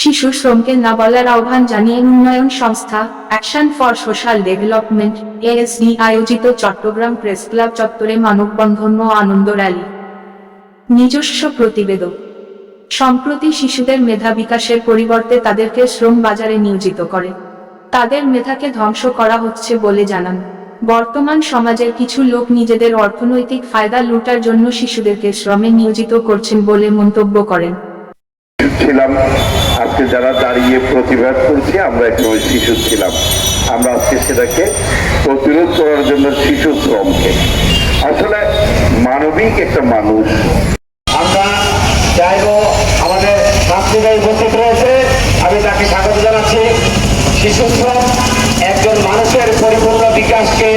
শিশু শ্রমকে না বলার আহ্বান জানিয়ে উন্নয়ন সংস্থা action for social development, ASD, আয়োজিত চট্টগ্রাম প্রেস ক্লাব চত্বরে মানববন্ধন ও আনন্দ র্যালি। নিজস্ব প্রতিবেদক। সম্প্রতি শিশুদের মেধা বিকাশের পরিবর্তে তাদেরকে শ্রম বাজারে নিয়োজিত করে। তাদের মেধাকে ধ্বংস করা হচ্ছে বলে জানান। বর্তমান সমাজের কিছু লোক নিজেদের অর্থনৈতিক ফায়দা লুটার জন্য শিশুদেরকে শ্রমে নিয়োজিত করছেন বলে মন্তব্য করেন। ছিলাম। আজকে যারা দাঁড়িয়ে প্রতিবাদ করছি, আমরা একসময় শিশু ছিলাম। আমরা আজকে সেটাকে প্রতিরোধ করার জন্য শিশু শ্রমকে। আসলে মানবিক একটা মানুষ। আমরা চাইব আমাদের ছাত্রীরাই উপস্থিত রয়েছে। আমি তাকে স্বাগত জানাচ্ছি। শিশু শ্রম একজন মানুষের পরিপূর্ণ বিকাশকে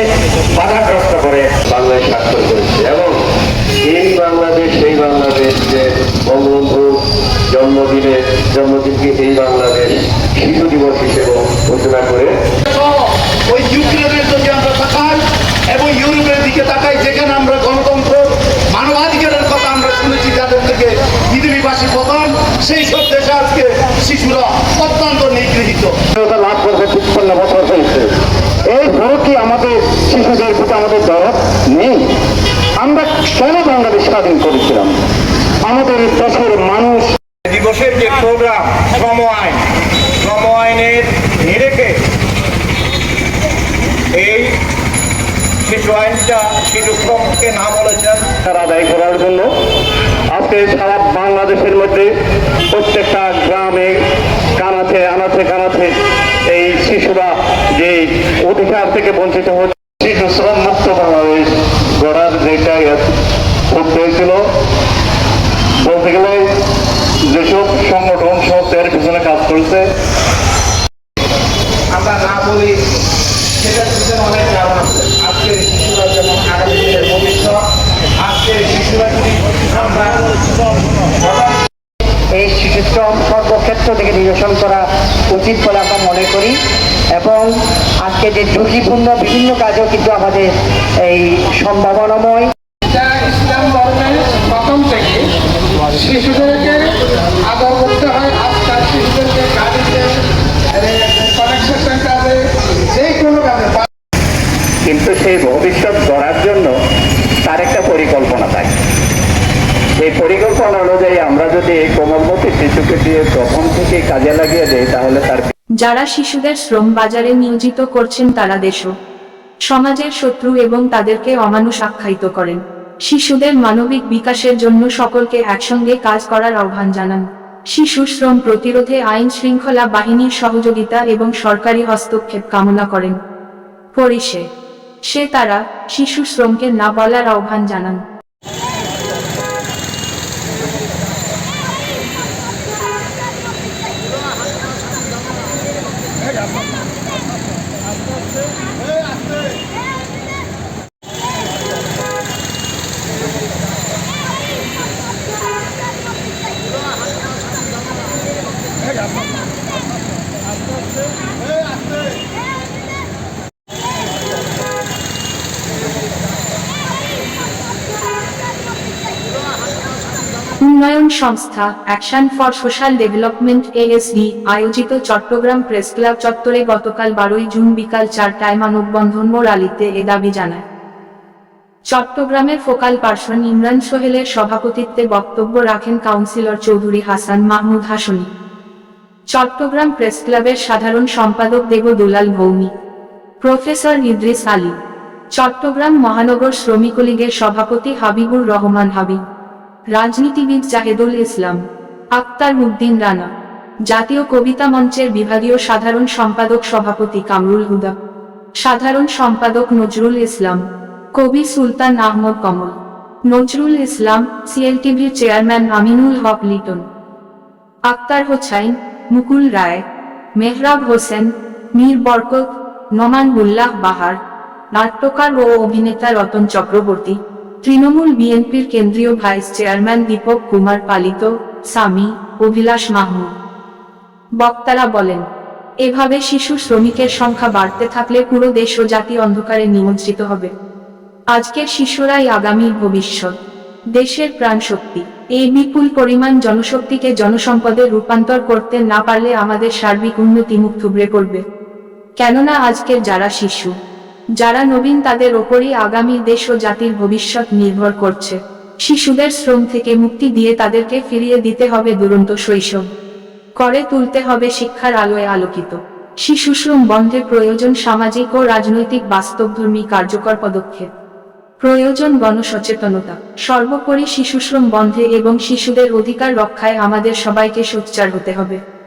বাধাগ্রস্ত করে। বাংলায় স্বাক্ষর করেছে। এবং এই বাংলাদেশ, সেই বাংলাদেশ যে বঙ্গবন্ধু জন্মদিনে জন্মদিনকে এই বাংলাদেশ শিশু দিবস হিসেবে ঘোষণা করে। ওই ইউক্রেনের যদি আমরা তাকাই এবং ইউরোপের দিকে তাকাই যেখানে আমরা গণতন্ত্র মানবাধিকারের কথা আমরা শুনেছি যাদের থেকে পৃথিবীবাসী প্রধান সেই সব দেশে আজকে শিশুরা অত্যন্ত নিগৃহীত। লাভ করতে তিপ্পান্ন বছর হয়েছে। এই ধরো কি আমাদের শিশুদের প্রতি আমাদের দরদ? নেই। আমরা কেন বাংলাদেশ স্বাধীন করেছিলাম? আমাদের দেশের মানুষ দিবসের যে প্রোগ্রাম শ্রম আইন শ্রম আইনের নিরেখে এই শিশু আইনটা শিশু শ্রমকে না বলেছেন, তার আদায় করার জন্য। আজকে সারা বাংলাদেশের মধ্যে প্রত্যেকটা গ্রামে কানাচে আনাচে কানাচে এই শিশুরা যে অধিকার থেকে বঞ্চিত হচ্ছে শিশু শ্রম মুক্ত বাংলাদেশ গড়ার যেটা করতে হয়েছিল বলতে গেলে যেসব সংগঠন এর পিছনে কাজ করছে। আমরা না বলি সেটার পিছনে অনেক কারণ আছে। আজকে শিশুরা যেমন আগামী দিনের ভবিষ্যৎ আজকে শিশুরা যদি আমরা এই শিশুশ্রম সর্বক্ষেত্র থেকে নিরসন করা উচিত বলে আমরা মনে করি এবং আজকে যে ঝুঁকিপূর্ণ বিভিন্ন কাজও কিন্তু আমাদের এই সম্ভাবনাময়। ইসলাম ধর্মের প্রথম থেকে শিশুদেরকে কিন্তু সেই ভবিষ্যৎ গড়ার জন্য তার একটা পরিকল্পনা থাকে। এই পরিকল্পনা অনুযায়ী আমরা যদি এই কোমলমতি শিশুকে দিয়ে প্রথম থেকে কাজে লাগিয়ে দেই, তাহলে তার যারা শিশুদের শ্রম বাজারে নিয়োজিত করছেন তারা দেশও সমাজের শত্রু এবং তাদেরকে অমানুষ আখ্যায়িত করেন। শিশুদের মানবিক বিকাশের জন্য সকলকে একসঙ্গে কাজ করার আহ্বান জানান। শিশু শ্রম প্রতিরোধে আইন শৃঙ্খলা বাহিনীর সহযোগিতা এবং সরকারি হস্তক্ষেপ কামনা করেন। পরিশে সে তারা শিশু শ্রমকে না বলার আহ্বান জানান। উন্নয়ন সংস্থা action for social development ASD, আয়োজিত চট্টগ্রাম প্রেস ক্লাব চত্বরে গতকাল বারোই জুন বিকাল চারটায় মানববন্ধন ও রালিতে এ দাবি জানায়। চট্টগ্রামের ফোকাল পার্সন ইমরান সোহেলের সভাপতিত্বে বক্তব্য রাখেন কাউন্সিলর চৌধুরী হাসান মাহমুদ হাসনি। চট্টগ্রাম প্রেস ক্লাবের সাধারণ সম্পাদক দেব দুলাল ভৌমি প্রফেসর ইদ্রিস আলী। চট্টগ্রাম মহানগর শ্রমিক লীগের সভাপতি হাবিবুর রহমান হাবিব। রাজনীতিবিদ জাহেদুল ইসলাম, আক্তার উদ্দিন রানা, জাতীয় কবিতা মঞ্চের বিভাগীয় সাধারণ সম্পাদক সভাপতি কামরুল হুদা, সাধারণ সম্পাদক নজরুল ইসলাম, কবি সুলতান আহমদ কমল, নজরুল ইসলাম, সিএলটিভির চেয়ারম্যান আমিনুল হক লিটন, আক্তার হোসাইন, মুকুল রায়, মেহরাব হোসেন, মীর বরকত, নমান উল্লাহ বাহার, নাট্যকার ও অভিনেতা রতন চক্রবর্তী তৃণমূল বিএনপির কেন্দ্রীয় ভাইস চেয়ারম্যান দীপক কুমার পালিত সামি অভিলাষ মাহমুদ। বক্তারা বলেন, এভাবে শিশু শ্রমিকের সংখ্যা বাড়তে থাকলে পুরো দেশ ও জাতি অন্ধকারে নিমজ্জিত হবে। আজকের শিশুরাই আগামীর ভবিষ্যৎ। দেশের প্রাণশক্তি। এই বিপুল পরিমাণ জনশক্তিকে জনসম্পদে রূপান্তর করতে না পারলে আমাদের সার্বিক উন্নতি মুখ থুবড়ে পড়বে। কেননা আজকের যারা শিশু যারা নবীন তাদের ওপরই আগামী দেশ ও জাতির ভবিষ্যৎ নির্ভর করছে। শিশুদের শ্রম থেকে মুক্তি দিয়ে তাদেরকে ফিরিয়ে দিতে হবে দুরন্ত শৈশব। করে তুলতে হবে শিক্ষার আলোয় আলোকিত। শিশু শ্রম বন্ধে প্রয়োজন সামাজিক ও রাজনৈতিক বাস্তবধর্মী কার্যকর পদক্ষেপ। প্রয়োজন গণসচেতনতা। সর্বোপরি শিশুশ্রম বন্ধে এবং শিশুদের অধিকার রক্ষায় আমাদের সবাইকে সোচ্চার হতে হবে।